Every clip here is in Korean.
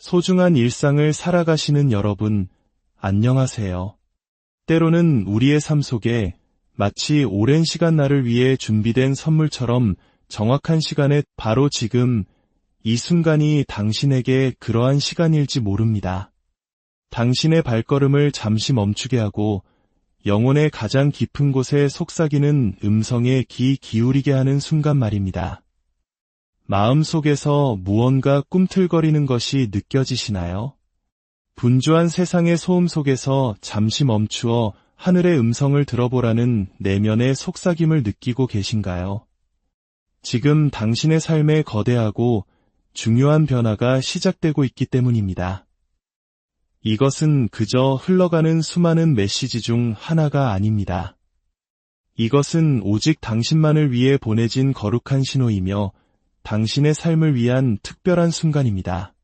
소중한 일상을 살아가시는 여러분, 안녕하세요. 때로는 우리의 삶 속에 마치 오랜 시간 나를 위해 준비된 선물처럼 정확한 시간에 바로 지금 이 순간이 당신에게 그러한 시간일지 모릅니다. 당신의 발걸음을 잠시 멈추게 하고 영혼의 가장 깊은 곳에 속삭이는 음성에 귀 기울이게 하는 순간 말입니다. 마음 속에서 무언가 꿈틀거리는 것이 느껴지시나요? 분주한 세상의 소음 속에서 잠시 멈추어 하늘의 음성을 들어보라는 내면의 속삭임을 느끼고 계신가요? 지금 당신의 삶에 거대하고 중요한 변화가 시작되고 있기 때문입니다. 이것은 그저 흘러가는 수많은 메시지 중 하나가 아닙니다. 이것은 오직 당신만을 위해 보내진 거룩한 신호이며 당신의 삶을 위한 특별한 순간입니다.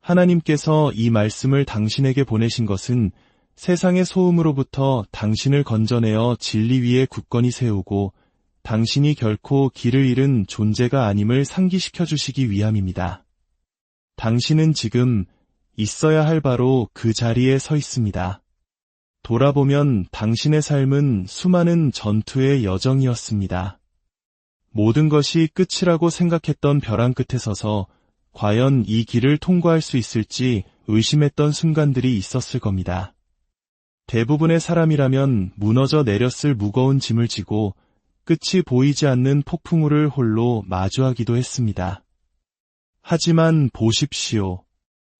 하나님께서 이 말씀을 당신에게 보내신 것은 세상의 소음으로부터 당신을 건져내어 진리 위에 굳건히 세우고 당신이 결코 길을 잃은 존재가 아님을 상기시켜 주시기 위함입니다. 당신은 지금 있어야 할 바로 그 자리에 서 있습니다. 돌아보면 당신의 삶은 수많은 전투의 여정이었습니다. 모든 것이 끝이라고 생각했던 벼랑 끝에 서서 과연 이 길을 통과할 수 있을지 의심했던 순간들이 있었을 겁니다. 대부분의 사람이라면 무너져 내렸을 무거운 짐을 지고 끝이 보이지 않는 폭풍우를 홀로 마주하기도 했습니다. 하지만 보십시오.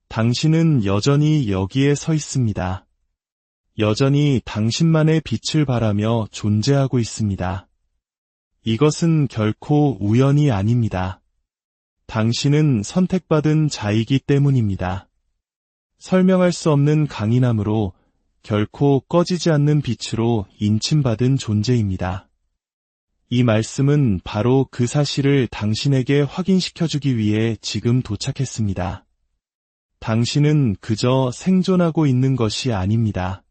당신은 여전히 여기에 서 있습니다. 여전히 당신만의 빛을 바라며 존재하고 있습니다. 이것은 결코 우연이 아닙니다. 당신은 선택받은 자이기 때문입니다. 설명할 수 없는 강인함으로 결코 꺼지지 않는 빛으로 인침받은 존재입니다. 이 말씀은 바로 그 사실을 당신에게 확인시켜주기 위해 지금 도착했습니다. 당신은 그저 생존하고 있는 것이 아닙니다.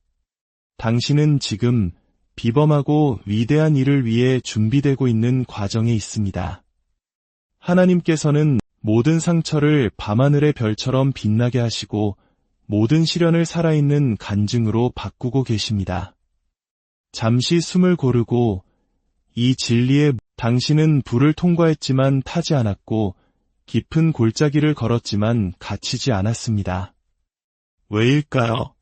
당신은 지금 비범하고 위대한 일을 위해 준비되고 있는 과정에 있습니다. 하나님께서는 모든 상처를 밤하늘의 별처럼 빛나게 하시고 모든 시련을 살아있는 간증으로 바꾸고 계십니다. 잠시 숨을 고르고 이 진리에 당신은 불을 통과했지만 타지 않았고 깊은 골짜기를 걸었지만 갇히지 않았습니다. 왜일까요?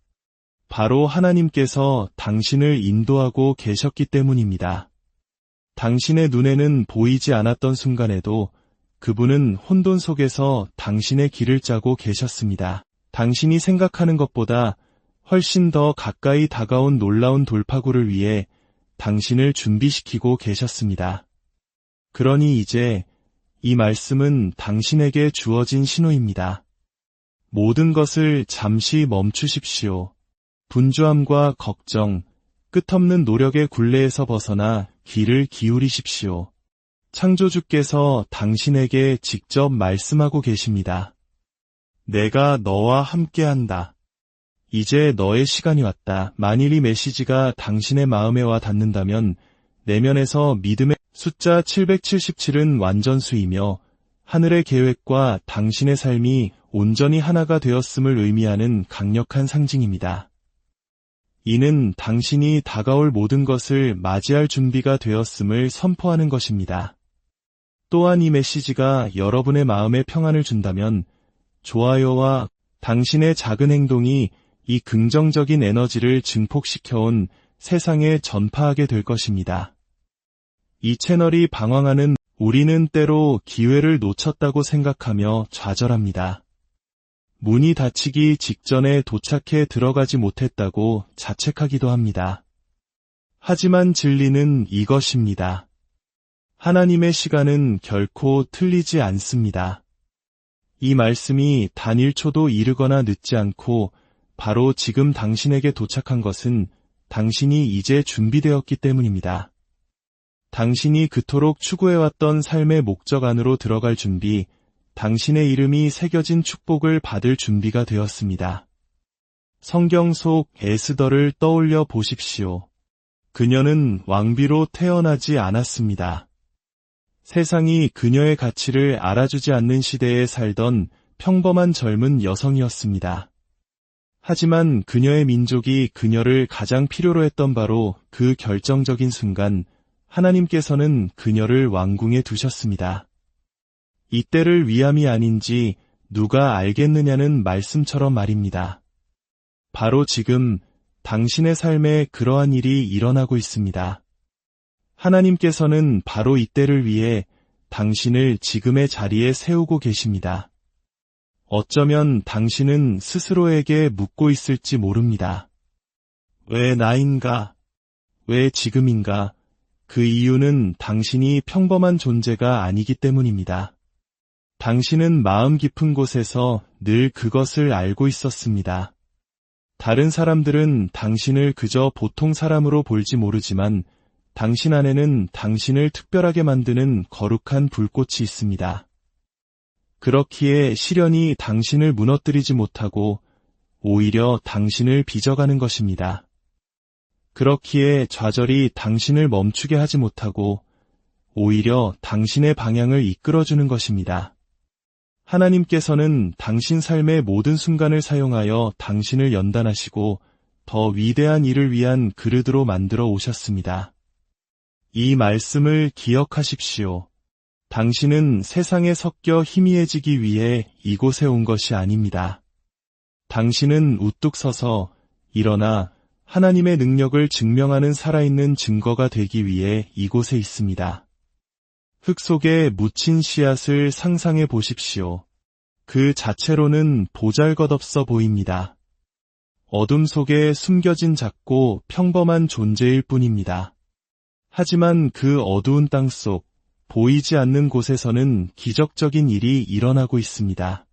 바로 하나님께서 당신을 인도하고 계셨기 때문입니다. 당신의 눈에는 보이지 않았던 순간에도 그분은 혼돈 속에서 당신의 길을 짜고 계셨습니다. 당신이 생각하는 것보다 훨씬 더 가까이 다가온 놀라운 돌파구를 위해 당신을 준비시키고 계셨습니다. 그러니 이제 이 말씀은 당신에게 주어진 신호입니다. 모든 것을 잠시 멈추십시오. 분주함과 걱정, 끝없는 노력의 굴레에서 벗어나 귀를 기울이십시오. 창조주께서 당신에게 직접 말씀하고 계십니다. 내가 너와 함께한다. 이제 너의 시간이 왔다. 만일 이 메시지가 당신의 마음에 와 닿는다면 내면에서 믿음의 숫자 777은 완전수이며 하늘의 계획과 당신의 삶이 온전히 하나가 되었음을 의미하는 강력한 상징입니다. 이는 당신이 다가올 모든 것을 맞이할 준비가 되었음을 선포하는 것입니다. 또한 이 메시지가 여러분의 마음에 평안을 준다면 좋아요와 당신의 작은 행동이 이 긍정적인 에너지를 증폭시켜온 세상에 전파하게 될 것입니다. 이 채널이 방황하는 우리는 때로 기회를 놓쳤다고 생각하며 좌절합니다. 문이 닫히기 직전에 도착해 들어가지 못했다고 자책하기도 합니다. 하지만 진리는 이것입니다. 하나님의 시간은 결코 틀리지 않습니다. 이 말씀이 단 1초도 이르거나 늦지 않고 바로 지금 당신에게 도착한 것은 당신이 이제 준비되었기 때문입니다. 당신이 그토록 추구해왔던 삶의 목적 안으로 들어갈 준비, 당신의 이름이 새겨진 축복을 받을 준비가 되었습니다. 성경 속 에스더를 떠올려 보십시오. 그녀는 왕비로 태어나지 않았습니다. 세상이 그녀의 가치를 알아주지 않는 시대에 살던 평범한 젊은 여성이었습니다. 하지만 그녀의 민족이 그녀를 가장 필요로 했던 바로 그 결정적인 순간 하나님께서는 그녀를 왕궁에 두셨습니다. 이때를 위함이 아닌지 누가 알겠느냐는 말씀처럼 말입니다. 바로 지금 당신의 삶에 그러한 일이 일어나고 있습니다. 하나님께서는 바로 이때를 위해 당신을 지금의 자리에 세우고 계십니다. 어쩌면 당신은 스스로에게 묻고 있을지 모릅니다. 왜 나인가? 왜 지금인가? 그 이유는 당신이 평범한 존재가 아니기 때문입니다. 당신은 마음 깊은 곳에서 늘 그것을 알고 있었습니다. 다른 사람들은 당신을 그저 보통 사람으로 볼지 모르지만 당신 안에는 당신을 특별하게 만드는 거룩한 불꽃이 있습니다. 그렇기에 시련이 당신을 무너뜨리지 못하고 오히려 당신을 빚어가는 것입니다. 그렇기에 좌절이 당신을 멈추게 하지 못하고 오히려 당신의 방향을 이끌어주는 것입니다. 하나님께서는 당신 삶의 모든 순간을 사용하여 당신을 연단하시고 더 위대한 일을 위한 그릇으로 만들어 오셨습니다. 이 말씀을 기억하십시오. 당신은 세상에 섞여 희미해지기 위해 이곳에 온 것이 아닙니다. 당신은 우뚝 서서 일어나 하나님의 능력을 증명하는 살아있는 증거가 되기 위해 이곳에 있습니다. 흙 속에 묻힌 씨앗을 상상해 보십시오. 그 자체로는 보잘것없어 보입니다. 어둠 속에 숨겨진 작고 평범한 존재일 뿐입니다. 하지만 그 어두운 땅 속, 보이지 않는 곳에서는 기적적인 일이 일어나고 있습니다.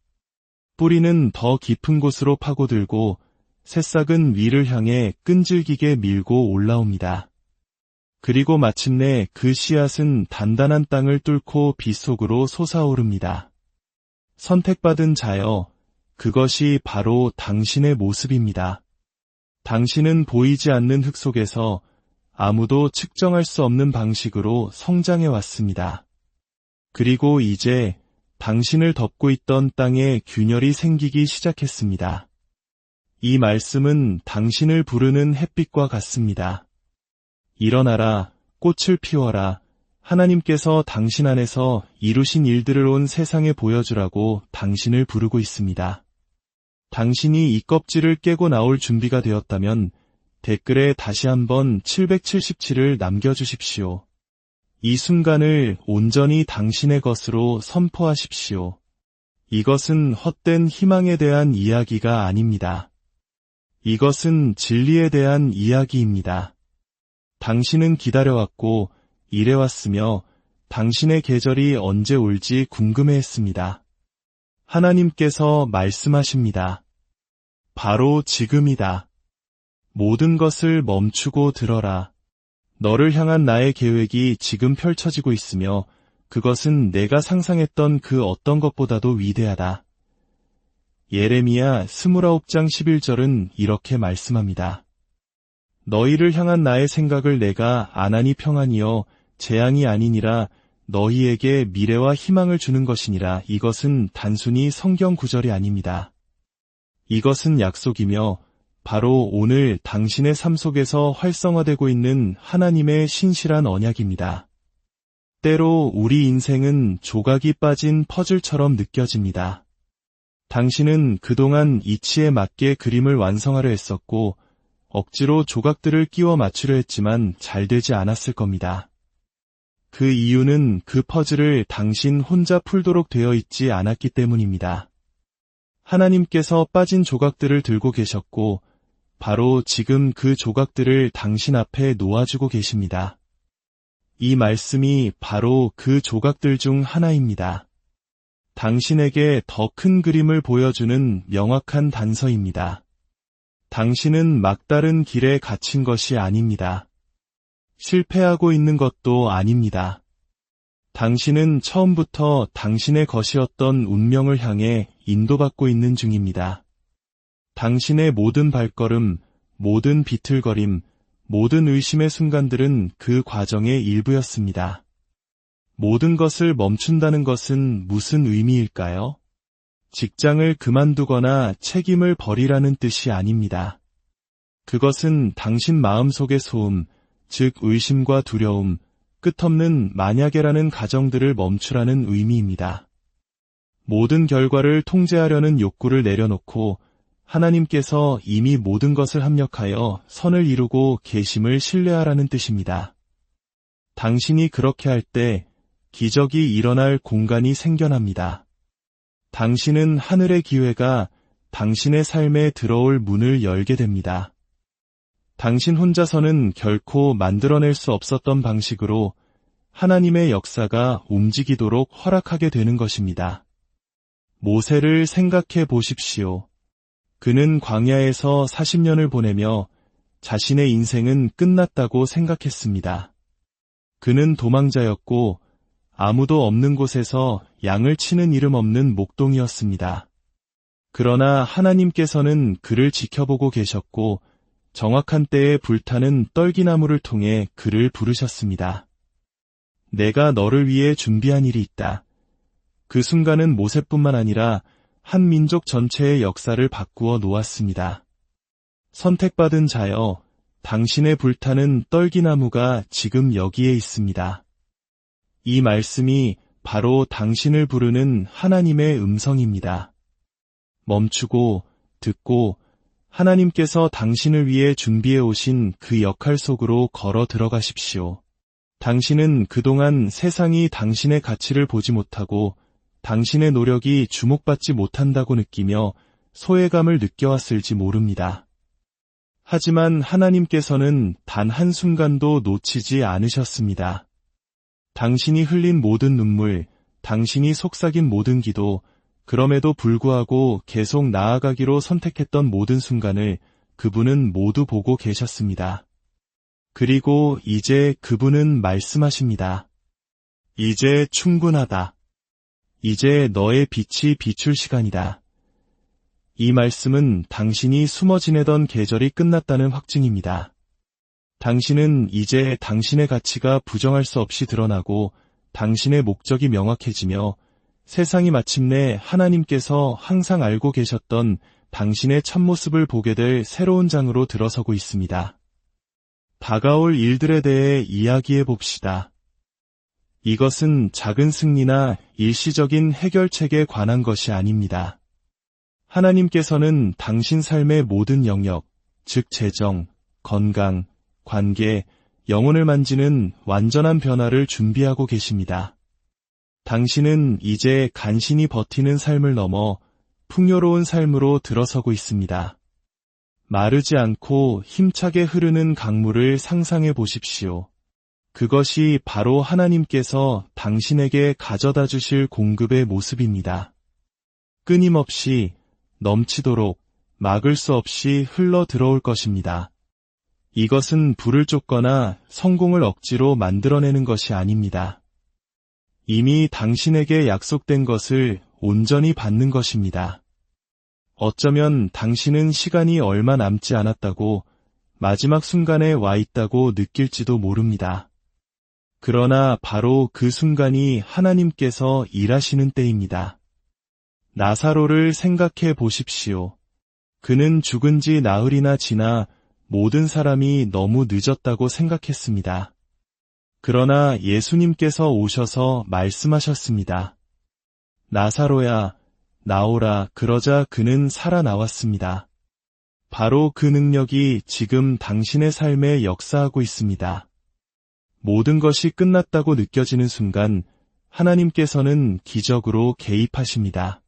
뿌리는 더 깊은 곳으로 파고들고 새싹은 위를 향해 끈질기게 밀고 올라옵니다. 그리고 마침내 그 씨앗은 단단한 땅을 뚫고 빗속으로 솟아오릅니다. 선택받은 자여, 그것이 바로 당신의 모습입니다. 당신은 보이지 않는 흙 속에서 아무도 측정할 수 없는 방식으로 성장해 왔습니다. 그리고 이제 당신을 덮고 있던 땅에 균열이 생기기 시작했습니다. 이 말씀은 당신을 부르는 햇빛과 같습니다. 일어나라, 꽃을 피워라. 하나님께서 당신 안에서 이루신 일들을 온 세상에 보여주라고 당신을 부르고 있습니다. 당신이 이 껍질을 깨고 나올 준비가 되었다면 댓글에 다시 한번 777을 남겨주십시오. 이 순간을 온전히 당신의 것으로 선포하십시오. 이것은 헛된 희망에 대한 이야기가 아닙니다. 이것은 진리에 대한 이야기입니다. 당신은 기다려왔고 일해왔으며 당신의 계절이 언제 올지 궁금해했습니다. 하나님께서 말씀하십니다. 바로 지금이다. 모든 것을 멈추고 들어라. 너를 향한 나의 계획이 지금 펼쳐지고 있으며 그것은 내가 상상했던 그 어떤 것보다도 위대하다. 예레미야 29장 11절은 이렇게 말씀합니다. 너희를 향한 나의 생각을 내가 아나니 평안이여 재앙이 아니니라 너희에게 미래와 희망을 주는 것이니라 이것은 단순히 성경 구절이 아닙니다. 이것은 약속이며 바로 오늘 당신의 삶 속에서 활성화되고 있는 하나님의 신실한 언약입니다. 때로 우리 인생은 조각이 빠진 퍼즐처럼 느껴집니다. 당신은 그동안 이치에 맞게 그림을 완성하려 했었고 억지로 조각들을 끼워 맞추려 했지만 잘 되지 않았을 겁니다. 그 이유는 그 퍼즐을 당신 혼자 풀도록 되어 있지 않았기 때문입니다. 하나님께서 빠진 조각들을 들고 계셨고 바로 지금 그 조각들을 당신 앞에 놓아주고 계십니다. 이 말씀이 바로 그 조각들 중 하나입니다. 당신에게 더 큰 그림을 보여주는 명확한 단서입니다. 당신은 막다른 길에 갇힌 것이 아닙니다. 실패하고 있는 것도 아닙니다. 당신은 처음부터 당신의 것이었던 운명을 향해 인도받고 있는 중입니다. 당신의 모든 발걸음, 모든 비틀거림, 모든 의심의 순간들은 그 과정의 일부였습니다. 모든 것을 멈춘다는 것은 무슨 의미일까요? 직장을 그만두거나 책임을 버리라는 뜻이 아닙니다. 그것은 당신 마음속의 소음, 즉 의심과 두려움, 끝없는 만약에라는 가정들을 멈추라는 의미입니다. 모든 결과를 통제하려는 욕구를 내려놓고 하나님께서 이미 모든 것을 합력하여 선을 이루고 계심을 신뢰하라는 뜻입니다. 당신이 그렇게 할 때 기적이 일어날 공간이 생겨납니다. 당신은 하늘의 기회가 당신의 삶에 들어올 문을 열게 됩니다. 당신 혼자서는 결코 만들어낼 수 없었던 방식으로 하나님의 역사가 움직이도록 허락하게 되는 것입니다. 모세를 생각해 보십시오. 그는 광야에서 40년을 보내며 자신의 인생은 끝났다고 생각했습니다. 그는 도망자였고 아무도 없는 곳에서 양을 치는 이름 없는 목동이었습니다. 그러나 하나님께서는 그를 지켜보고 계셨고 정확한 때에 불타는 떨기나무를 통해 그를 부르셨습니다. 내가 너를 위해 준비한 일이 있다. 그 순간은 모세뿐만 아니라 한 민족 전체의 역사를 바꾸어 놓았습니다. 선택받은 자여, 당신의 불타는 떨기나무가 지금 여기에 있습니다. 이 말씀이 바로 당신을 부르는 하나님의 음성입니다. 멈추고 듣고 하나님께서 당신을 위해 준비해 오신 그 역할 속으로 걸어 들어가십시오. 당신은 그동안 세상이 당신의 가치를 보지 못하고 당신의 노력이 주목받지 못한다고 느끼며 소외감을 느껴왔을지 모릅니다. 하지만 하나님께서는 단 한순간도 놓치지 않으셨습니다. 당신이 흘린 모든 눈물, 당신이 속삭인 모든 기도, 그럼에도 불구하고 계속 나아가기로 선택했던 모든 순간을 그분은 모두 보고 계셨습니다. 그리고 이제 그분은 말씀하십니다. 이제 충분하다. 이제 너의 빛이 비출 시간이다. 이 말씀은 당신이 숨어 지내던 계절이 끝났다는 확증입니다. 당신은 이제 당신의 가치가 부정할 수 없이 드러나고 당신의 목적이 명확해지며 세상이 마침내 하나님께서 항상 알고 계셨던 당신의 참모습을 보게 될 새로운 장으로 들어서고 있습니다. 다가올 일들에 대해 이야기해 봅시다. 이것은 작은 승리나 일시적인 해결책에 관한 것이 아닙니다. 하나님께서는 당신 삶의 모든 영역, 즉 재정, 건강, 관계, 영혼을 만지는 완전한 변화를 준비하고 계십니다. 당신은 이제 간신히 버티는 삶을 넘어 풍요로운 삶으로 들어서고 있습니다. 마르지 않고 힘차게 흐르는 강물을 상상해 보십시오. 그것이 바로 하나님께서 당신에게 가져다 주실 공급의 모습입니다. 끊임없이 넘치도록 막을 수 없이 흘러 들어올 것입니다. 이것은 불을 쫓거나 성공을 억지로 만들어내는 것이 아닙니다. 이미 당신에게 약속된 것을 온전히 받는 것입니다. 어쩌면 당신은 시간이 얼마 남지 않았다고 마지막 순간에 와 있다고 느낄지도 모릅니다. 그러나 바로 그 순간이 하나님께서 일하시는 때입니다. 나사로를 생각해 보십시오. 그는 죽은 지 나흘이나 지나 모든 사람이 너무 늦었다고 생각했습니다. 그러나 예수님께서 오셔서 말씀하셨습니다. 나사로야, 나오라 그러자 그는 살아나왔습니다. 바로 그 능력이 지금 당신의 삶에 역사하고 있습니다. 모든 것이 끝났다고 느껴지는 순간 하나님께서는 기적으로 개입하십니다.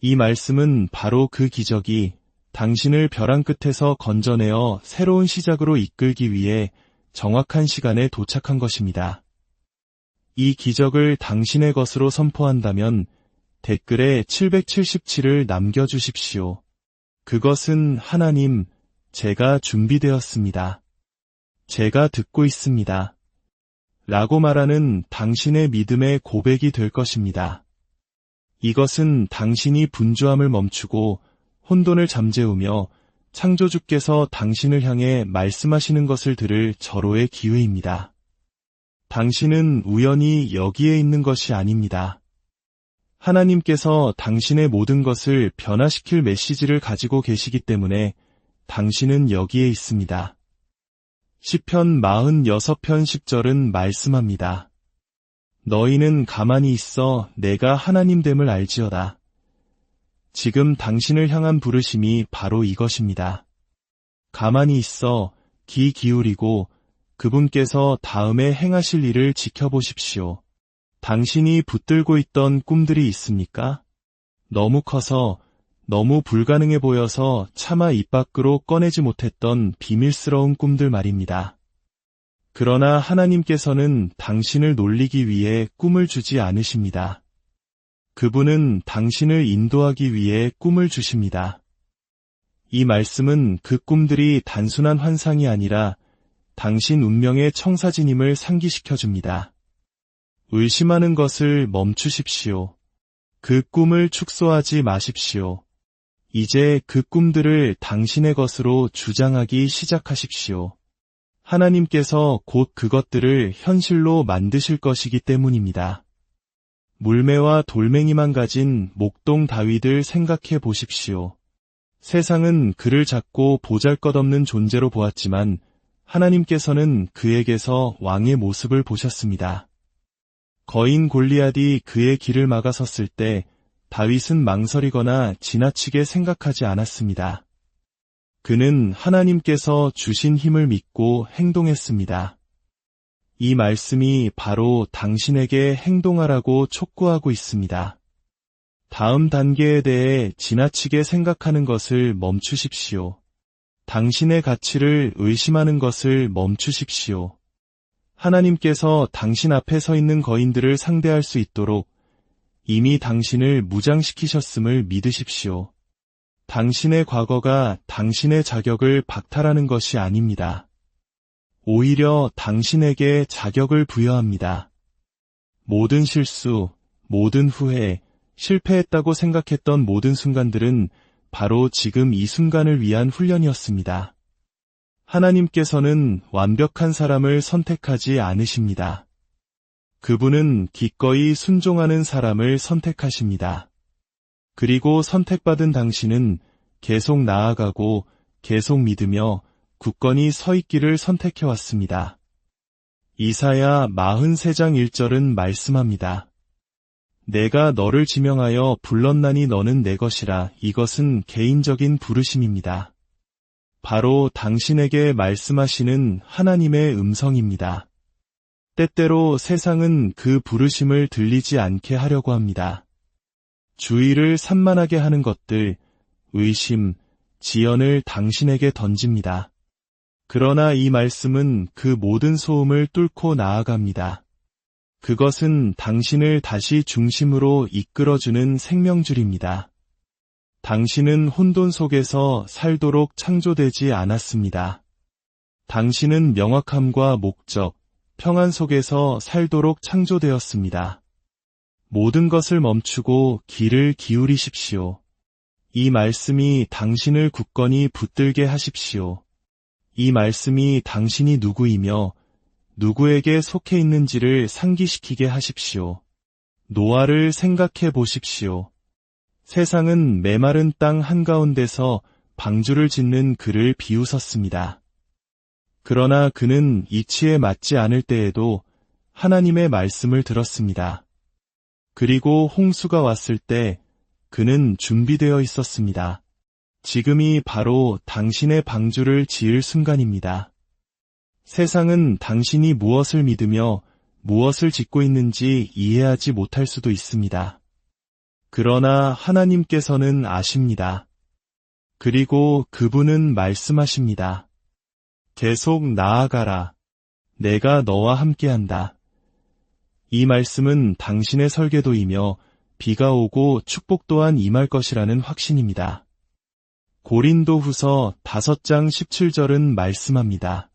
이 말씀은 바로 그 기적이 당신을 벼랑 끝에서 건져내어 새로운 시작으로 이끌기 위해 정확한 시간에 도착한 것입니다. 이 기적을 당신의 것으로 선포한다면 댓글에 777을 남겨주십시오. 그것은 하나님, 제가 준비되었습니다. 제가 듣고 있습니다. 라고 말하는 당신의 믿음의 고백이 될 것입니다. 이것은 당신이 분주함을 멈추고 혼돈을 잠재우며 창조주께서 당신을 향해 말씀하시는 것을 들을 절호의 기회입니다. 당신은 우연히 여기에 있는 것이 아닙니다. 하나님께서 당신의 모든 것을 변화시킬 메시지를 가지고 계시기 때문에 당신은 여기에 있습니다. 시편 46편 10절은 말씀합니다. 너희는 가만히 있어 내가 하나님됨을 알지어다. 지금 당신을 향한 부르심이 바로 이것입니다. 가만히 있어 귀 기울이고 그분께서 다음에 행하실 일을 지켜보십시오. 당신이 붙들고 있던 꿈들이 있습니까? 너무 커서 너무 불가능해 보여서 차마 입 밖으로 꺼내지 못했던 비밀스러운 꿈들 말입니다. 그러나 하나님께서는 당신을 놀리기 위해 꿈을 주지 않으십니다. 그분은 당신을 인도하기 위해 꿈을 주십니다. 이 말씀은 그 꿈들이 단순한 환상이 아니라 당신 운명의 청사진임을 상기시켜 줍니다. 의심하는 것을 멈추십시오. 그 꿈을 축소하지 마십시오. 이제 그 꿈들을 당신의 것으로 주장하기 시작하십시오. 하나님께서 곧 그것들을 현실로 만드실 것이기 때문입니다. 물매와 돌멩이만 가진 목동 다윗을 생각해 보십시오. 세상은 그를 작고 보잘것없는 존재로 보았지만 하나님께서는 그에게서 왕의 모습을 보셨습니다. 거인 골리앗이 그의 길을 막아섰을 때 다윗은 망설이거나 지나치게 생각하지 않았습니다. 그는 하나님께서 주신 힘을 믿고 행동했습니다. 이 말씀이 바로 당신에게 행동하라고 촉구하고 있습니다. 다음 단계에 대해 지나치게 생각하는 것을 멈추십시오. 당신의 가치를 의심하는 것을 멈추십시오. 하나님께서 당신 앞에 서 있는 거인들을 상대할 수 있도록 이미 당신을 무장시키셨음을 믿으십시오. 당신의 과거가 당신의 자격을 박탈하는 것이 아닙니다. 오히려 당신에게 자격을 부여합니다. 모든 실수, 모든 후회, 실패했다고 생각했던 모든 순간들은 바로 지금 이 순간을 위한 훈련이었습니다. 하나님께서는 완벽한 사람을 선택하지 않으십니다. 그분은 기꺼이 순종하는 사람을 선택하십니다. 그리고 선택받은 당신은 계속 나아가고 계속 믿으며 굳건히 서 있기를 선택해 왔습니다. 이사야 43장 1절은 말씀합니다. 내가 너를 지명하여 불렀나니 너는 내 것이라 이것은 개인적인 부르심입니다. 바로 당신에게 말씀하시는 하나님의 음성입니다. 때때로 세상은 그 부르심을 들리지 않게 하려고 합니다. 주의를 산만하게 하는 것들, 의심, 지연을 당신에게 던집니다. 그러나 이 말씀은 그 모든 소음을 뚫고 나아갑니다. 그것은 당신을 다시 중심으로 이끌어주는 생명줄입니다. 당신은 혼돈 속에서 살도록 창조되지 않았습니다. 당신은 명확함과 목적, 평안 속에서 살도록 창조되었습니다. 모든 것을 멈추고 귀를 기울이십시오. 이 말씀이 당신을 굳건히 붙들게 하십시오. 이 말씀이 당신이 누구이며 누구에게 속해 있는지를 상기시키게 하십시오. 노아를 생각해 보십시오. 세상은 메마른 땅 한가운데서 방주를 짓는 그를 비웃었습니다. 그러나 그는 이치에 맞지 않을 때에도 하나님의 말씀을 들었습니다. 그리고 홍수가 왔을 때 그는 준비되어 있었습니다. 지금이 바로 당신의 방주를 지을 순간입니다. 세상은 당신이 무엇을 믿으며 무엇을 짓고 있는지 이해하지 못할 수도 있습니다. 그러나 하나님께서는 아십니다. 그리고 그분은 말씀하십니다. 계속 나아가라. 내가 너와 함께한다. 이 말씀은 당신의 설계도이며 비가 오고 축복 또한 임할 것이라는 확신입니다. 고린도 후서 5장 17절은 말씀합니다.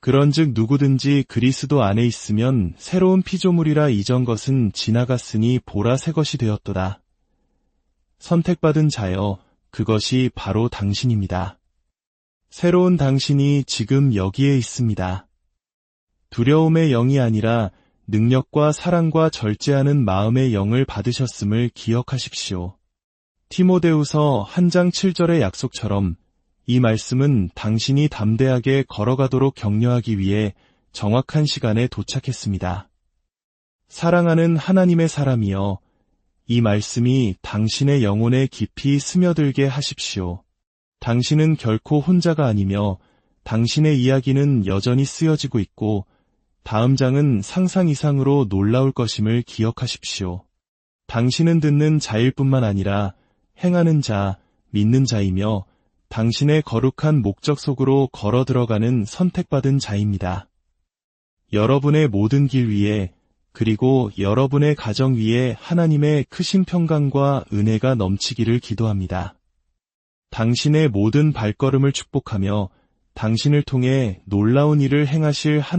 그런즉 누구든지 그리스도 안에 있으면 새로운 피조물이라 이전 것은 지나갔으니 보라 새 것이 되었도다. 선택받은 자여 그것이 바로 당신입니다. 새로운 당신이 지금 여기에 있습니다. 두려움의 영이 아니라 능력과 사랑과 절제하는 마음의 영을 받으셨음을 기억하십시오. 티모데우서 한 장 7절의 약속처럼 이 말씀은 당신이 담대하게 걸어가도록 격려하기 위해 정확한 시간에 도착했습니다. 사랑하는 하나님의 사람이여, 이 말씀이 당신의 영혼에 깊이 스며들게 하십시오. 당신은 결코 혼자가 아니며 당신의 이야기는 여전히 쓰여지고 있고 다음 장은 상상 이상으로 놀라울 것임을 기억하십시오. 당신은 듣는 자일 뿐만 아니라 행하는 자, 믿는 자이며 당신의 거룩한 목적 속으로 걸어 들어가는 선택받은 자입니다. 여러분의 모든 길 위에 그리고 여러분의 가정 위에 하나님의 크신 평강과 은혜가 넘치기를 기도합니다. 당신의 모든 발걸음을 축복하며 당신을 통해 놀라운 일을 행하실 한